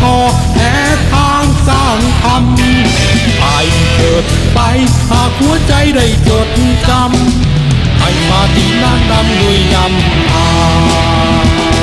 ท้ออย่ามัวท้อแพ้ทางสร้างธรรมไปเกิดไปหากหัวใจได้จดจำให้มาที่นั่นดำด้วยนำพา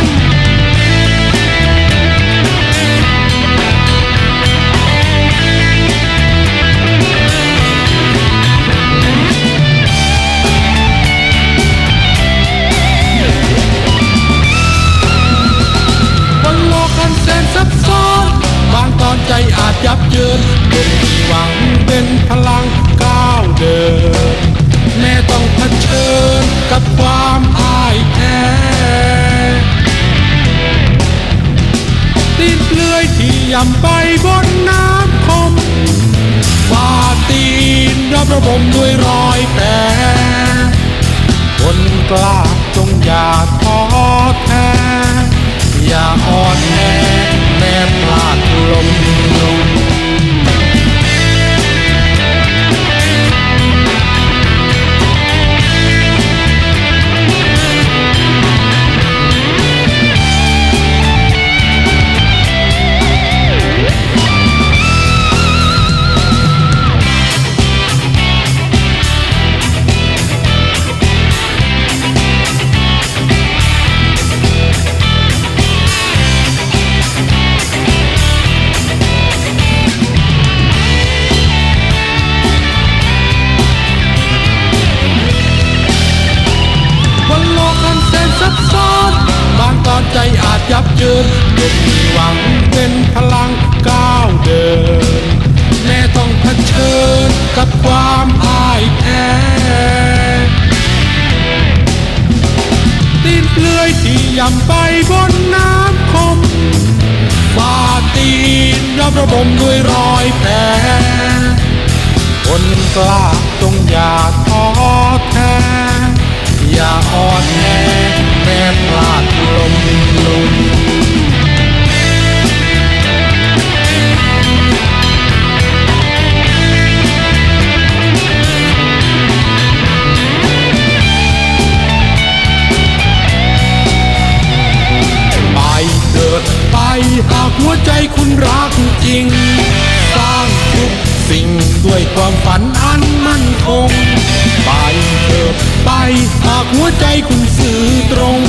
ยับเยินจนมีหวังเป็นพลังก้าวเดิน แม่ต้องเผชิญกับความพ่ายแพ้ตีนเปลือยที่ย่ำไปบนน้ำคมฝ่าตีนรับระบมด้วยรอยแผลคนกล้าจงอย่าท้อ เยินจนมีหวังเป็นพลังก้าวเดิน แม่ต้องเผชิญกับความพ่ายแพ้ตีนเปลือยที่ย่ำไปบนน้ำคมฝ่าตีนรับระบมด้วยรอยแผลคนกล้าจงอย่าท้อแท้ อย่าอ่อนแอแม้พลา ความฝันอันมั่นคง ไปเกิดไปหากหัวใจคุณสื่อตรง